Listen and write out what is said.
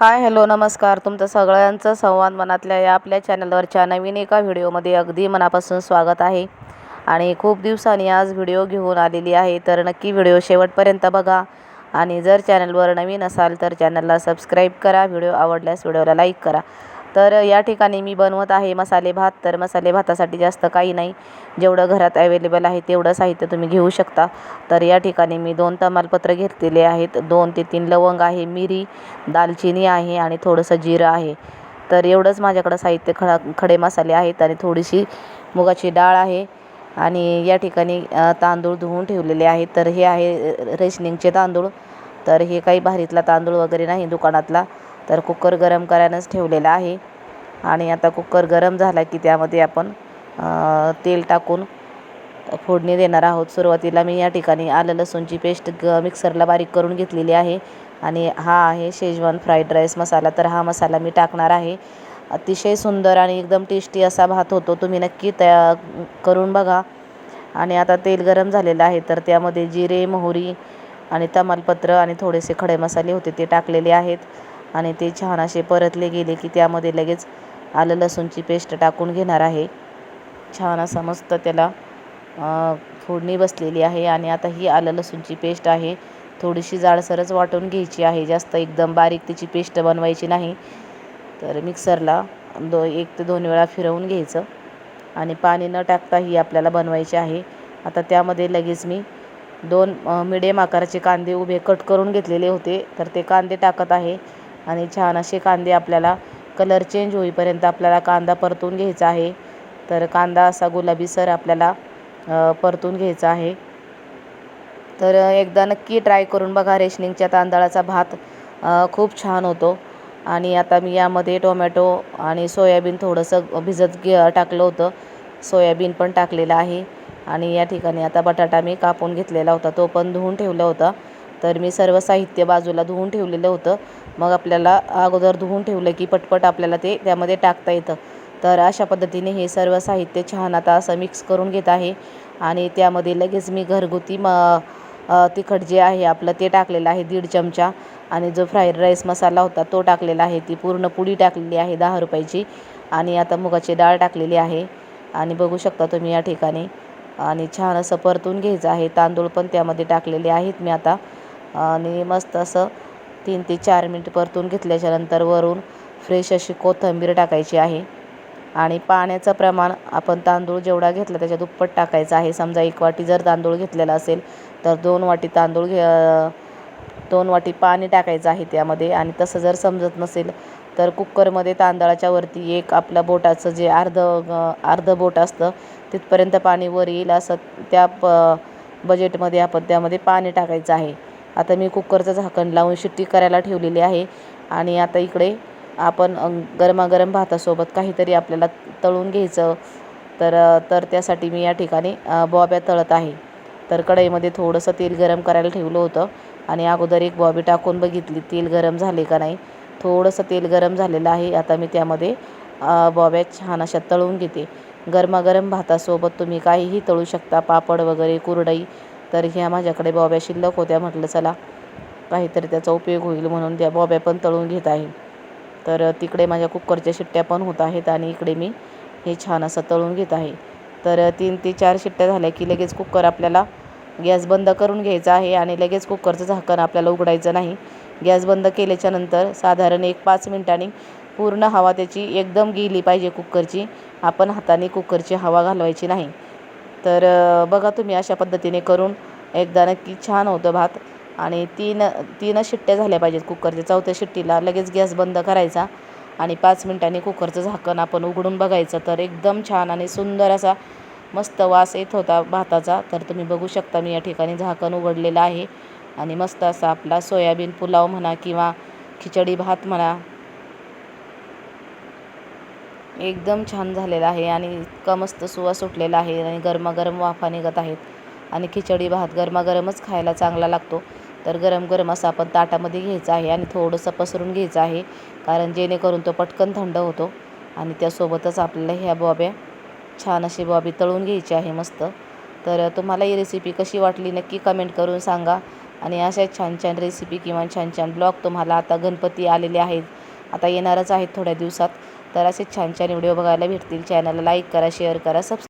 Hi hello नमस्कार. तुमचं सगळ्यांचं संवाद मनातल्या या आपल्या चॅनलवरच्या नवीन एका व्हिडिओमध्ये अगदी मनापासून स्वागत आहे. आणि खूप दिवसांनी आज व्हिडिओ घेऊन आलेली आहे तर नक्की व्हिडिओ शेवटपर्यंत बघा. आणि जर चॅनलवर नवीन असाल तर चॅनलला सबस्क्राईब करा व्हिडिओ आवडल्यास व्हिडिओला लाईक करा. तर या ठिकाणी मी बनवत आहे मसाले भात. तर मसाले भातासाठी जास्त काही नाही. जेवढं घरात अवेलेबल आहे तेवढं साहित्य तुम्ही घेऊ शकता. तर या ठिकाणी मी दोन तमालपत्र घेतलेले आहेत. दोन ते तीन लवंग आहे मिरी दालचिनी आहे आणि थोडंसं जिरं आहे. तर एवढंच माझ्याकडं साहित्य खडा खडे मसाले आहेत आणि थोडीशी मुगाची डाळ आहे. आणि या ठिकाणी तांदूळ धुवून ठेवलेले आहेत. तर हे आहे रेशनिंगचे तांदूळ. तर हे काही भारीतला तांदूळ वगैरे नाही दुकानातला. तर कुकर गरम करायलाच ठेवलेला आहे. आणि आता कुकर गरम झाला की त्यामध्ये आपण तेल टाकून फोडणी देणार आहोत. सुरुवातीला मी या ठिकाणी आलं लसूणची पेस्ट ग मिक्सरला बारीक करून घेतलेली आहे. आणि हा आहे शेजवान फ्राईड राईस मसाला. तर हा मसाला मी टाकणार आहे. अतिशय सुंदर आणि एकदम टेस्टी असा भात होतो. तुम्ही नक्की त्या करून बघा. आणि आता तेल गरम झालेलं आहे. तर त्यामध्ये जिरे मोहरी आणि तमालपत्र आणि थोडेसे खडे मसाले होते ते टाकलेले आहेत. आणि ते छान असे परतले गेले की त्यामध्ये लगेच आलं लसूणची पेस्ट टाकून घेणार आहे. छान असा मस्त त्याला फोडणी बसलेली आहे आणि आता ही आलं लसूणची पेस्ट आहे. थोडीशी जाडसरच वाटून घ्यायची आहे जास्त एकदम बारीक तिची पेस्ट बनवायची नाही. तर मिक्सरला दो एक ते दोन वेळा फिरवून घ्यायचं आणि पाणी न टाकता ही आपल्याला बनवायची आहे. आता त्यामध्ये लगेच मी दोन मिडियम आकाराचे कांदे उभे कट करून घेतलेले होते तर ते कांदे टाकत आहे. आणि छान असे कांदे आपल्याला कलर चेंज होईपर्यंत आपल्याला कांदा परतून घ्यायचा आहे. तर कांदा असा गुलाबीसर आपल्याला परतून घ्यायचा आहे. तर एकदा नक्की ट्राय करून बघा रेशनिंगच्या तांदळाचा भात खूप छान होतो. आणि आता मी यामध्ये टोमॅटो आणि सोयाबीन थोडंसं भिजत घे टाकलं होतं. सोयाबीन पण टाकलेलं आहे. आणि या ठिकाणी आता बटाटा मी कापून घेतलेला होता तो पण धुवून ठेवला होता. तर मी सर्व साहित्य बाजूला धुवून ठेवलेलं होतं. मग आपल्याला अगोदर धुवून ठेवलं की पटपट आपल्याला ते त्यामध्ये टाकता येतं. तर अशा पद्धतीने हे सर्व साहित्य छान आता असं मिक्स करून घेत आहे. आणि त्यामध्ये लगेच मी घरगुती म तिखट जे आहे आपलं ते टाकलेलं आहे दीड चमचा. आणि जो फ्राईड राईस मसाला होता तो टाकलेला आहे. ती पूर्ण पुडी टाकलेली आहे दहा रुपयाची. आणि आता मुगाची डाळ टाकलेली आहे. आणि बघू शकता तुम्ही या ठिकाणी. आणि छान असं परतून घ्यायचं आहे. तांदूळ पण त्यामध्ये टाकलेले आहेत मी आता. आणि मस्त असं तीन ते चार मिनिट परतून घेतल्याच्यानंतर वरून फ्रेश अशी कोथिंबीर टाकायची आहे. आणि पाण्याचं प्रमाण आपण तांदूळ जेवढा घेतला त्याच्या दुप्पट टाकायचं आहे. समजा एक वाटी जर तांदूळ घेतलेला असेल तर दोन वाटी तांदूळ घे दोन वाटी पाणी टाकायचं आहे त्यामध्ये. आणि तसं जर समजत नसेल तर कुक्करमध्ये तांदळाच्या वरती एक आपलं बोटाचं जे अर्ध अर्ध बोट असतं तिथपर्यंत पाणी वर येईल असं त्या प बजेटमध्ये आपण त्यामध्ये पाणी टाकायचं आहे. आता मी कुकरचं झाकण लावून शिट्टी करायला ठेवलेली आहे. आणि आता इकडे आपण गरमागरम भातासोबत काहीतरी आपल्याला तळून घ्यायचं. तर तर त्यासाठी मी या ठिकाणी बॉब्या तळत आहे. तर कढईमध्ये थोडंसं तेल गरम करायला ठेवलं होतं. आणि अगोदर एक बॉबी टाकून बघितली तेल गरम झाले का नाही. थोडंसं तेल गरम झालेलं आहे. आता मी त्यामध्ये बॉब्या छान अशा तळून घेते. गरमागरम भातासोबत तुम्ही काहीही तळू शकता. पापड वगैरे कुरडई तर ह्या माझ्याकडे बॉब्या शिल्लक होत्या. म्हटलं चला काहीतरी त्याचा उपयोग होईल म्हणून त्या बॉब्या पण तळून घेत आहे. तर तिकडे माझ्या कुक्करच्या शिट्ट्या पण होत आहेत आणि इकडे मी हे छान असं तळून घेत आहे. तर तीन ते चार शिट्ट्या झाल्या की लगेच कुकर आपल्याला गॅस बंद करून घ्यायचा आहे आणि लगेच कुकरचं झाकण आपल्याला उघडायचं नाही. गॅस बंद केल्याच्यानंतर साधारण एक पाच मिनिटांनी पूर्ण हवा त्याची एकदम गेली पाहिजे कुकरची. आपण हाताने कुकरची हवा घालवायची नाही. तर बघा तुम्ही अशा पद्धतीने करून एकदा नक्की छान होतं भात. आणि तीन तीनच शिट्ट्या झाल्या पाहिजेत कुकरच्या. चौथ्या शिट्टीला लगेच गॅस बंद करायचा आणि पाच मिनटांनी कुकरचं झाकण आपण उघडून बघायचं. तर एकदम छान आणि सुंदर असा मस्त वास येत होता भाताचा. तर तुम्ही बघू शकता मी या ठिकाणी झाकण उघडलेलं आहे. आणि मस्त असा आपला सोयाबीन पुलाव म्हणा किंवा खिचडी भात म्हणा एकदम छान झालेला आहे आणि इतका मस्त सुवास सुटलेला आहे आणि गरमागरम वाफा निघत आहेत. आणि खिचडी भात गरमागरमच खायला चांगला लागतो. तर गरम गरम असं आपण ताटामध्ये घ्यायचं आहे आणि थोडंसं पसरून घ्यायचं आहे कारण जेणेकरून तो पटकन थंड होतो. आणि त्यासोबतच आपल्याला ह्या बॉब्या छान अशी बॉबी तळून घ्यायची आहे मस्त. तर तुम्हाला ही रेसिपी कशी वाटली नक्की कमेंट करून सांगा. आणि अशा छान छान रेसिपी किंवा छान छान ब्लॉग तुम्हाला आता गणपती आलेले आहेत. आता येणारच आहेत थोड्या दिवसात. तर असे छान छान व्हिडिओ बघायला भेटतील. चॅनलला लाईक करा शेअर करा सबस्क्राईब